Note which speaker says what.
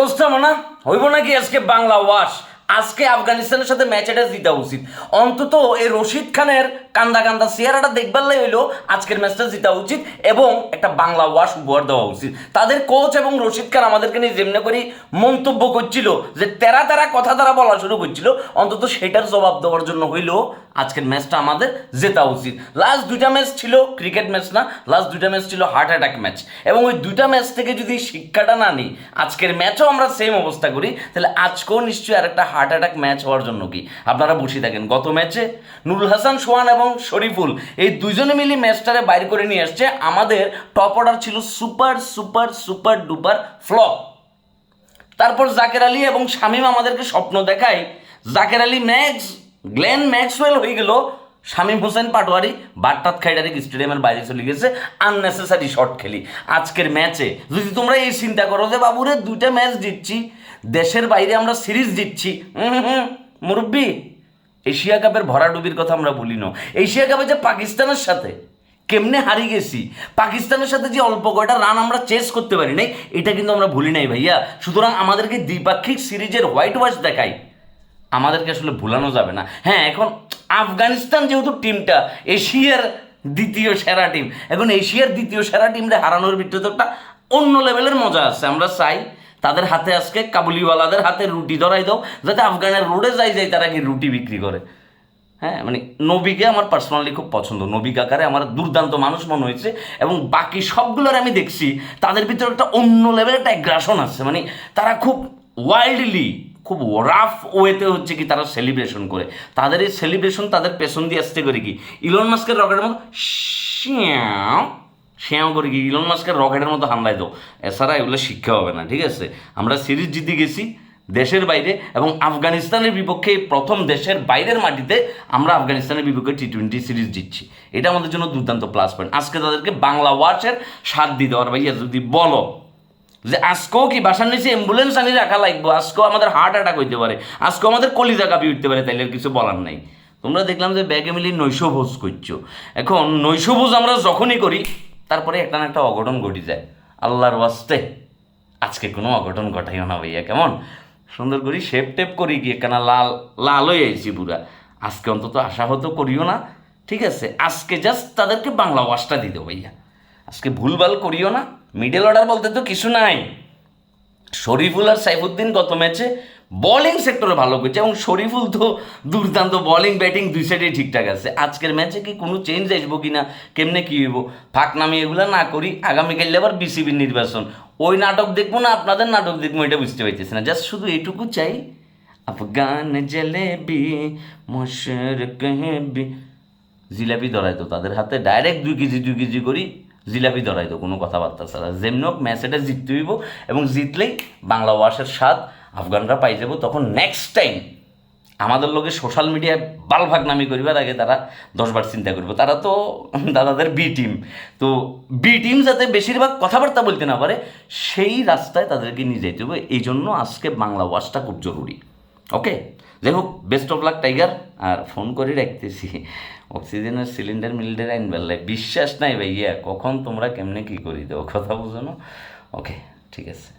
Speaker 1: অবস্থা মানা হইব নাকি আজকে বাংলা ওয়াশ? আজকে আফগানিস্তানের সাথে ম্যাচ এটা জিতা উচিত। অন্তত এই রশিদ খানের কান্দা কান্দা চেহারাটা দেখবার লাই হইল আজকের ম্যাচটা জিতা উচিত এবং একটা বাংলা ওয়াশ উপহার দেওয়া উচিত। তাদের কোচ এবং রশিদ খান আমাদেরকে নিয়ে যেমনি করে মন্তব্য করছিল যে তেরা তেরা কথা তারা বলা শুরু করছিল, অন্তত সেটার জবাব দেওয়ার জন্য হইল আজকের ম্যাচটা আমাদের জেতা উচিত। লাস্ট দুইটা ম্যাচ ছিল ক্রিকেট ম্যাচ না লাস্ট দুইটা ম্যাচ ছিল হার্ট অ্যাটাক ম্যাচ এবং ওই দুইটা ম্যাচ থেকে যদি শিক্ষাটা না নিই, আজকের ম্যাচও আমরা সেম অবস্থা করি, তাহলে আজকেও নিশ্চয়ই আর আরেকটা হার্ট অ্যাটাক ম্যাচ হওয়ার জন্য কি? আপনারা বসে থাকেন। গত ম্যাচে নুরুল হাসান, সোহান এবং শরীফুল এই দুজনে মিলে ম্যাচটারে বাইর করে নিয়ে আসছে। আমাদের টপ অর্ডার ছিল super super super duper flop তারপর জাকের আলী এবং শামীম আমাদেরকে স্বপ্ন দেখায়। Zaker Ali Max Glenn Maxwell হয়ে গেল। শামীম হোসেন পাটোয়ারি বাট্টাত খাইডারিক স্টেডিয়ামের বাইরে চলে গেছে। আননেসেসারি শট খেলি। আজকের ম্যাচে যদি তোমরা এই চিন্তা করো যে, বাবুরে, দুইটা ম্যাচ জিতছি। দেশের বাইরে আমরা সিরিজ জিতছি। হুম মুরব্বী, এশিয়া কাপের ভরাডুবির কথা আমরা বলি না এশিয়া কাপে যে পাকিস্তানের সাথে কেমনে হারিয়ে গেছি, পাকিস্তানের সাথে যে অল্প কয়টা রান আমরা চেস করতে পারি নাই, এটা কিন্তু আমরা ভুলি নাই ভাইয়া। সুতরাং আমাদেরকে দ্বিপাক্ষিক সিরিজের হোয়াইট ওয়াশ দেখাই। আমাদেরকে আসলে ভুলানো যাবে না। হ্যাঁ এখন আফগানিস্তান যেহেতু টিমটা এশিয়ার দ্বিতীয় সেরা টিম এখন এশিয়ার দ্বিতীয় সেরা টিমরে হারানোর ভিতরে তো একটা অন্য লেভেলের মজা আছে, আমরা চাই তাদের হাতে আজকে কাবুলিওয়ালাদের হাতে রুটি ধরাই দাও, যাতে আফগানের রোডে যাই যাই তারা কি রুটি বিক্রি করে। হ্যাঁ মানে নবীকে আমার পার্সোনালি খুব পছন্দ। নবী কাকারে আমার দুর্দান্ত মানুষ মনে হয়েছে এবং বাকি সবগুলোর আমি দেখছি, তাদের ভিতরে একটা অন্য লেভেলের একটা অ্যাগ্রাসন আছে। মানে তারা খুব ওয়াইল্ডলি খুব রাফ ওয়েতে হচ্ছে কি তারা সেলিব্রেশন করে। তাদের এই সেলিব্রেশন তাদের পেছন দিয়ে আসতে করে কি? ইলন মাস্কের রকেটের মতো শ্যাও করে কি? ইলন মাস্কের রকেটের মতো হামলায় দাও এছাড়া এগুলো শিক্ষা হবে না, ঠিক আছে? আমরা সিরিজ জিতে গেছি দেশের বাইরে এবং আফগানিস্তানের বিপক্ষে প্রথম দেশের বাইরের মাটিতে আমরা আফগানিস্তানের বিপক্ষে টি টোয়েন্টি সিরিজ জিতছি। এটা আমাদের জন্য দুর্দান্ত প্লাস পয়েন্ট আজকে তাদেরকে বাংলা ওয়াচের স্বাদ দিতে পারবে ভাইয়া, যদি বলো যে আজকেও কি বাসার নিচে অ্যাম্বুলেন্স আনি রাখা লাগবো? আজকেও আমাদের হার্ট অ্যাটাক হইতে পারে। আজকেও আমাদের কলিজা কাঁপি উঠতে পারে, তাইলে কিছু বলার নাই। তোমরা দেখলাম যে ব্যাগে মিলিয়ে নৈশভোজ করছ। এখন নৈশভোজ আমরা যখনই করি তারপরে একটা না একটা অঘটন ঘটে যায়। আল্লাহর ওয়াস্তে আজকে কোনো অঘটন ঘটাইও না ভাইয়া, কেমন? সুন্দর করি শেপ টেপ করি গিয়ে কেন লাল লাল হয়ে আইছি পুরা। আজকে অন্তত আশাহত করিও না, ঠিক আছে? আজকে জাস্ট তাদেরকে বাংলা ওয়াশটা দিতে ভাইয়া। আজকে ভুলভাল করিও না মিডল অর্ডার বলতে তো কিছু নাই। শরীফুল আর সাইফুদ্দিন গত ম্যাচে বোলিং সেক্টরে ভালো করছে এবং শরীফুল তো দুর্দান্ত বোলিং ব্যাটিং দুই সাইডেই ঠিকঠাক আছে। আজকের ম্যাচে কি কোনো চেঞ্জ আসব কি না? কেমনে কী হইব? ফাঁক নামি এগুলো না করি, আগামীকাল আবার বিসিবির নির্বাচন। ওই নাটক দেখব না, আপনাদের নাটক দেখব, এটা বুঝতে পারতেছি না। জাস্ট শুধু এইটুকু চাই, আফগান জলেবি, মশর কহেবি। জিলাপি ধরাই তো তাদের হাতে ডাইরেক্ট দুই কেজি দুই কেজি করি। জিলাপি ধরাই তো কোনো কথাবার্তা ছাড়া। যেমনি হোক ম্যাচ এটা জিততে হইব এবং জিতলেই বাংলা ওয়াশের স্বাদ আফগানরা পাই যাব। তখন নেক্সট টাইম আমাদের লোকে সোশ্যাল মিডিয়ায় বালভাগ নামি করিবার আগে তারা দশবার চিন্তা করবে। তারা তো দাদাদের বি টিম তো বি টিম যাতে বেশিরভাগ কথাবার্তা বলতে না পারে, সেই রাস্তায় তাদেরকে নিয়ে যেতে হবে এই জন্য আজকে বাংলা ওয়াশটা খুব জরুরি। ওকে যাই হোক বেস্ট অফ লাক টাইগার আর ফোন করে রাখতেছি। অক্সিজেনের সিলিন্ডার মিলিন্ডার আইন বেলায়। বিশ্বাস নাই ভাইয়া, কখন তোমরা কেমনে কী করি দেও কথা বুঝো না? ওকে ঠিক আছে।